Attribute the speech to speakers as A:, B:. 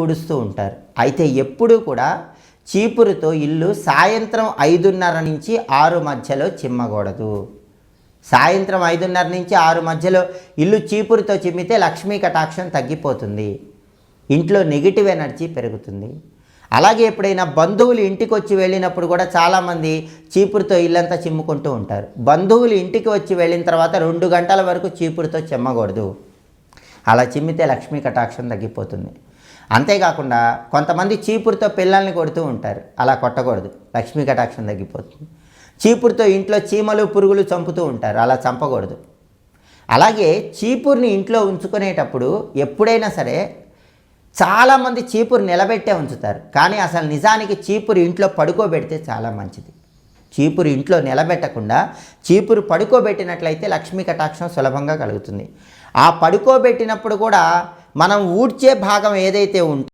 A: ఊడుస్తూ ఉంటారు. అయితే ఎప్పుడూ కూడా చీపురుతో ఇల్లు సాయంత్రం ఐదున్నర నుంచి ఆరు మధ్యలో చిమ్మకూడదు. సాయంత్రం ఐదున్నర నుంచి ఆరు మధ్యలో ఇల్లు చీపురుతో చిమ్మితే లక్ష్మీ కటాక్షం తగ్గిపోతుంది. ఇంట్లో నెగిటివ్ ఎనర్జీ పెరుగుతుంది. అలాగే ఎప్పుడైనా బంధువులు ఇంటికి వచ్చి వెళ్ళినప్పుడు కూడా చాలామంది చీపురుతో ఇల్లంతా చిమ్ముకుంటూ ఉంటారు. బంధువులు ఇంటికి వచ్చి వెళ్ళిన తర్వాత రెండు గంటల వరకు చీపురుతో చిమ్మకూడదు. అలా చిమ్మితే లక్ష్మీ కటాక్షం తగ్గిపోతుంది. అంతేకాకుండా కొంతమంది చీపురుతో పిల్లల్ని కొడుతూ ఉంటారు. అలా కొట్టకూడదు. లక్ష్మీ కటాక్షం తగ్గిపోతుంది. చీపురుతో ఇంట్లో చీమలు పురుగులు చంపుతూ ఉంటారు. అలా చంపకూడదు. అలాగే చీపురుని ఇంట్లో ఉంచుకునేటప్పుడు ఎప్పుడైనా సరే చాలామంది చీపురు నిలబెట్టే ఉంచుతారు. కానీ అసలు నిజానికి చీపురు ఇంట్లో పడుకోబెడితే చాలా మంచిది. చీపురు ఇంట్లో నిలబెట్టకుండా చీపురు పడుకోబెట్టినట్లయితే లక్ష్మీ కటాక్షం సులభంగా కలుగుతుంది. ఆ పడుకోబెట్టినప్పుడు కూడా మనం ఊడ్చే భాగం ఏదైతే ఉంటుందో